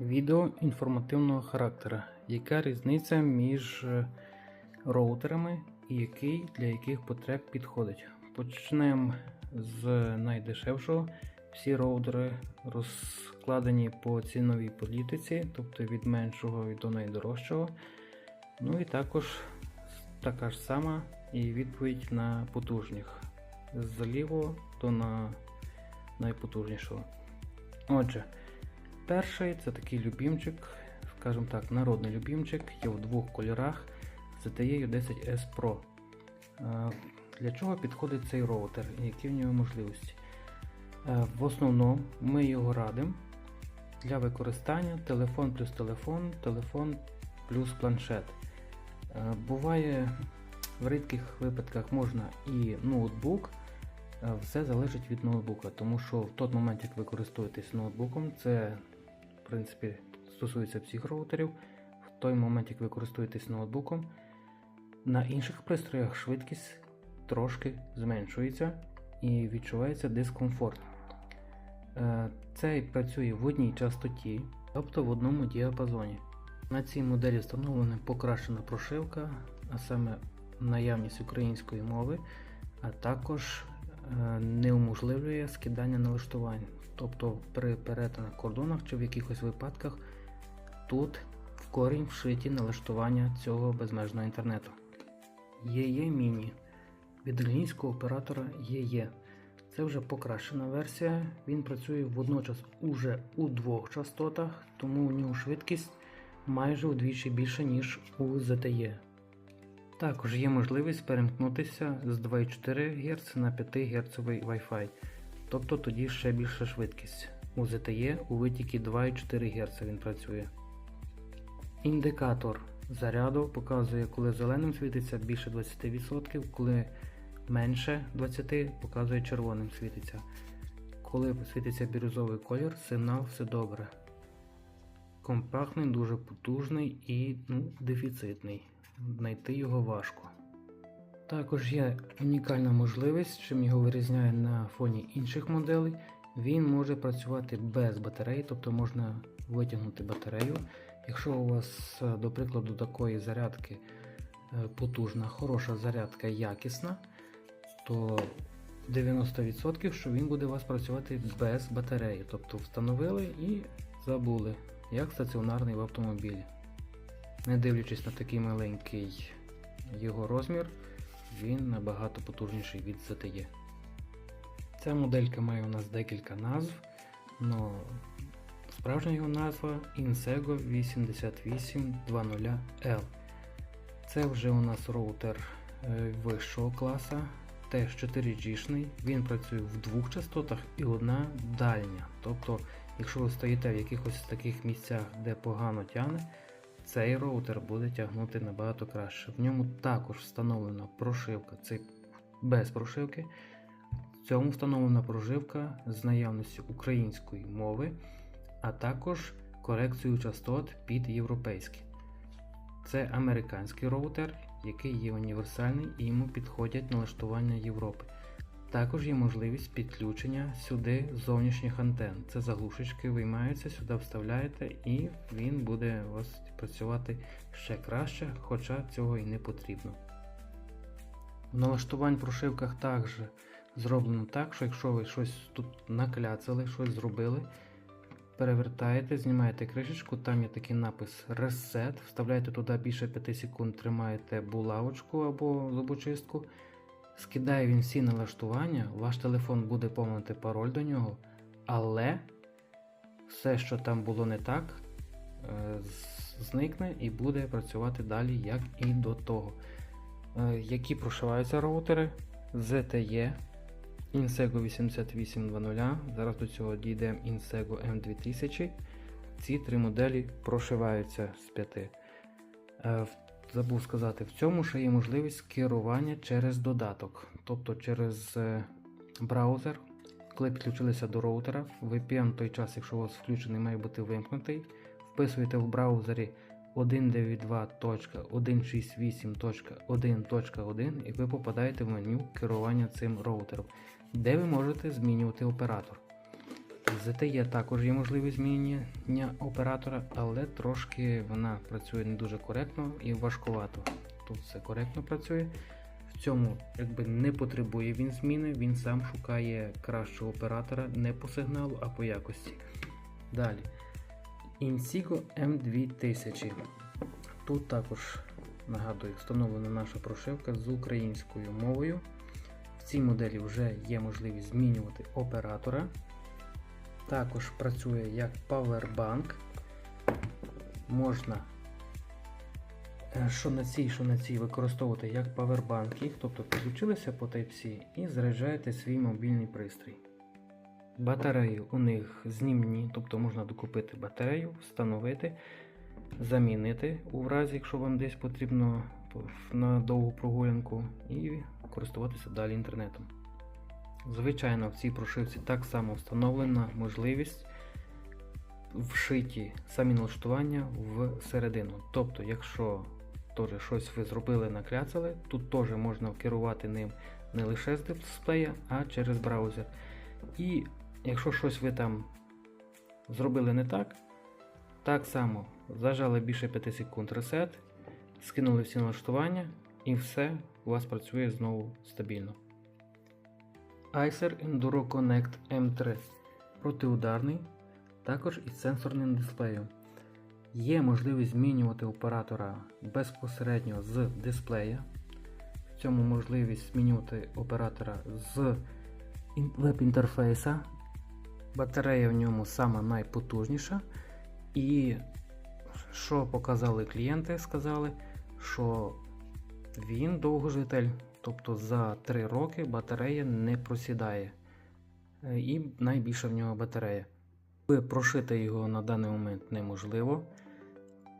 Відео інформативного характеру. Яка різниця між е, роутерами і який для яких потреб підходить? Почнемо з найдешевшого. Всі роутери розкладені по ціновій політиці, тобто від меншого до найдорожчого. Ну і також така ж сама і відповідь на потужних. З лівого до на найпотужнішого. Отже, перший це такий любімчик, скажімо так, народний любімчик, є в двох кольорах ZTE 10S Pro. Е, Для чого підходить цей роутер і які в нього можливості? Е, В основному ми його радимо для використання телефон плюс телефон, телефон плюс планшет. Е, Буває в рідких випадках можна і ноутбук. Все залежить від ноутбука, тому що в той момент, як ви користуєтесь ноутбуком, це принципі стосується всіх роутерів. В той момент, як ви користуєтесь ноутбуком, на інших пристроях швидкість трошки зменшується і відчувається дискомфорт. Е, Цей працює в одній частоті, тобто в одному діапазоні. На цій моделі встановлена покращена прошивка, а саме наявність української мови, а також не уможливлює скидання налаштувань. Тобто при перетинах кордонах чи в якихось випадках тут в корінь вшиті налаштування цього безмежного інтернету. ЄЄ Міні від англійського оператора ЄЄ. Це вже покращена версія. Він працює водночас уже у двох частотах, тому у нього швидкість майже удвічі більша, ніж у ZTE. Також є можливість перемкнутися з 2,4 Гц на 5 Гц Wi-Fi, тобто тоді ще більша швидкість. У ZTE у витіки 2,4 Гц він працює. Індикатор заряду показує, коли зеленим світиться більше 20%, коли менше 20% показує червоним світиться. Коли світиться бірюзовий колір, сигнал все добре. Компактний, дуже потужний і ну, дефіцитний. Знайти його важко. Також є унікальна можливість, чим його вирізняє на фоні інших моделей. Він може працювати без батареї, тобто можна витягнути батарею. Якщо у вас, е, до прикладу, такої зарядки е, потужна, хороша зарядка якісна, то 90% що він буде у вас працювати без батареї. Тобто встановили і забули, як стаціонарний в автомобілі. Не дивлячись на такий маленький його розмір, він набагато потужніший від ZTE. Ця моделька має у нас декілька назв, але справжня його назва Insego 8820L. Це вже у нас роутер е, вищого класу, теж 4G-шний, він працює в двох частотах і одна дальня. Тобто, якщо ви стоїте в якихось таких місцях, де погано тягне, цей роутер буде тягнути набагато краще. В ньому також встановлена прошивка, це без прошивки. В цьому встановлена проживка з наявністю української мови, а також корекцію частот під європейські. Це американський роутер, який є універсальний і йому підходять налаштування Європи. Також є можливість підключення сюди зовнішніх антен. Це заглушечки виймаються, сюди вставляєте і він буде у вас працювати ще краще, хоча цього і не потрібно. В налаштувань прошивках також зроблено так, що якщо ви щось тут накляцали, щось зробили, перевертаєте, знімаєте кришечку, там є такий напис Reset, вставляєте туди більше 5 секунд, тримаєте булавочку або зубочистку. Скидає він всі налаштування, ваш телефон буде помнити пароль до нього, але все, що там було не так, е, зникне і буде працювати далі, як і до того. Е, Які прошиваються роутери? ZTE, Insego 8820. Зараз до цього дійдемо Insego M2000. Ці три моделі прошиваються з п'яти. Забув сказати, в цьому ще є можливість керування через додаток, тобто через е, браузер. Коли підключилися до роутера, VPN в той час, якщо у вас включений, має бути вимкнутий. Вписуєте в браузері 192.168.1.1 і ви попадаєте в меню керування цим роутером, де ви можете змінювати оператор. З ZTE також є можливість змінення оператора, але трошки вона працює не дуже коректно і важкувато. Тут все коректно працює. В цьому якби не потребує він зміни, він сам шукає кращого оператора не по сигналу, а по якості. Далі. Insigo M2000. Тут також, нагадую, встановлена наша прошивка з українською мовою. В цій моделі вже є можливість змінювати оператора. Також працює як Powerbank. Можна е, що на цій, що на цій використовувати як павербанк їх, тобто підключилися по Type-C і заряджаєте свій мобільний пристрій. Батареї у них знімні, тобто можна докупити батарею, встановити, замінити у разі, якщо вам десь потрібно на довгу прогулянку, і користуватися далі інтернетом. Звичайно, в цій прошивці так само встановлена можливість вшиті самі налаштування в середину. Тобто, якщо теж щось ви зробили, накляцали, тут теж можна керувати ним не лише з дисплея, а через браузер. І якщо щось ви там зробили не так, так само зажали більше 5 секунд ресет, скинули всі налаштування і все у вас працює знову стабільно. Acer Enduro Connect M3 протиударний, також із сенсорним дисплеєм. Є можливість змінювати оператора безпосередньо з дисплея. В цьому можливість змінювати оператора з веб-інтерфейса. Батарея в ньому сама найпотужніша. І що показали клієнти, сказали, що він довгожитель. Тобто за 3 роки батарея не просідає. Е, І найбільша в нього батарея. Прошити його на даний момент неможливо.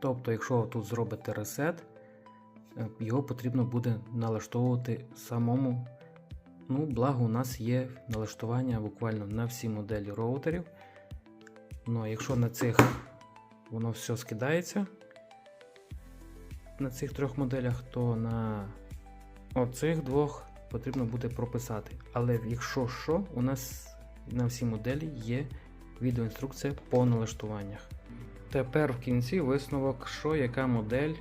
Тобто, якщо тут зробите ресет, е, його потрібно буде налаштовувати самому. Ну, благо, у нас є налаштування буквально на всі моделі роутерів. Ну, а якщо на цих воно все скидається, на цих трьох моделях, то на Оцих двох потрібно буде прописати. Але якщо що, у нас на всі моделі є відеоінструкція по налаштуваннях. Тепер в кінці висновок, що яка модель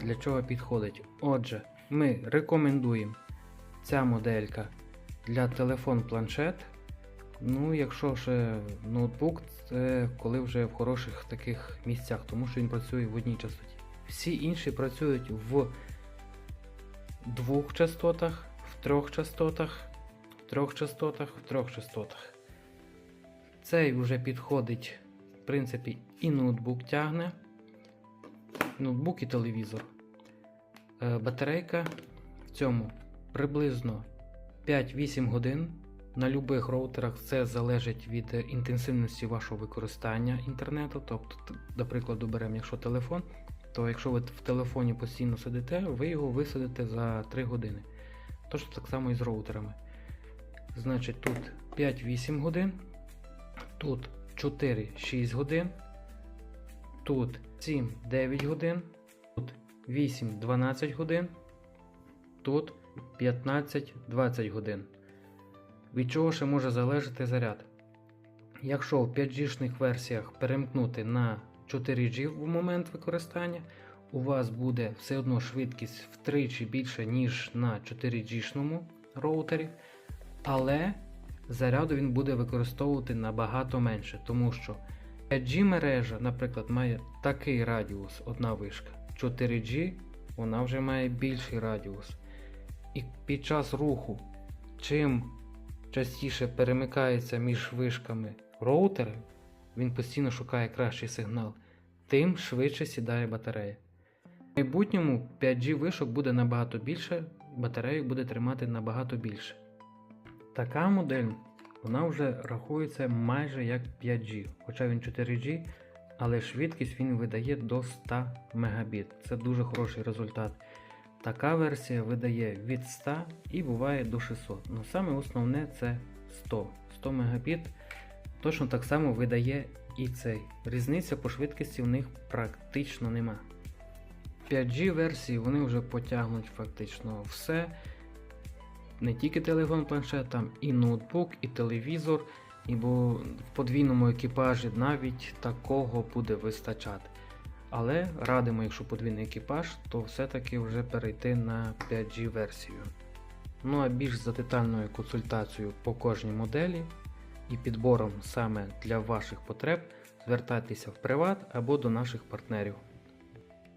для чого підходить. Отже, ми рекомендуємо ця моделька для телефон-планшет. Ну, якщо ще ноутбук, це коли вже в хороших таких місцях, тому що він працює в одній частоті. Всі інші працюють в двох частотах, в трьох частотах, в трьох частотах, в трьох частотах. Цей вже підходить, в принципі, і ноутбук тягне, ноутбук і телевізор. Е, Батарейка в цьому приблизно 5-8 годин. На будь-яких роутерах це залежить від інтенсивності вашого використання інтернету. Тобто, до прикладу, беремо, якщо телефон, то якщо ви в телефоні постійно сидите, ви його висадите за 3 години. Тож так само і з роутерами. Значить, тут 5-8 годин, тут 4-6 годин, тут 7-9 годин, тут 8-12 годин, тут 15-20 годин. Від чого ще може залежати заряд? Якщо в 5G-шних версіях перемкнути на 4G в момент використання, у вас буде все одно швидкість втричі більше, ніж на 4G-шному роутері, але заряду він буде використовувати набагато менше, тому що 5G мережа, наприклад, має такий радіус, одна вишка. 4G вона вже має більший радіус. І під час руху, чим частіше перемикається між вишками роутери, він постійно шукає кращий сигнал, тим швидше сідає батарея. В майбутньому 5G вишок буде набагато більше, батарею буде тримати набагато більше. Така модель вона вже рахується майже як 5G, хоча він 4G, але швидкість він видає до 100 Мбіт. Це дуже хороший результат. Така версія видає від 100 і буває до 600. Ну саме основне це 100. 100 Мбіт точно так само видає і цей. Різниця по швидкості в них практично нема. 5G версії вони вже потягнуть фактично все. Не тільки телефон планшет, там і ноутбук, і телевізор, І бо в подвійному екіпажі навіть такого буде вистачати. Але радимо, якщо подвійний екіпаж, то все-таки вже перейти на 5G версію. Ну а більш за детальною консультацією по кожній моделі і підбором саме для ваших потреб звертайтеся в приват або до наших партнерів.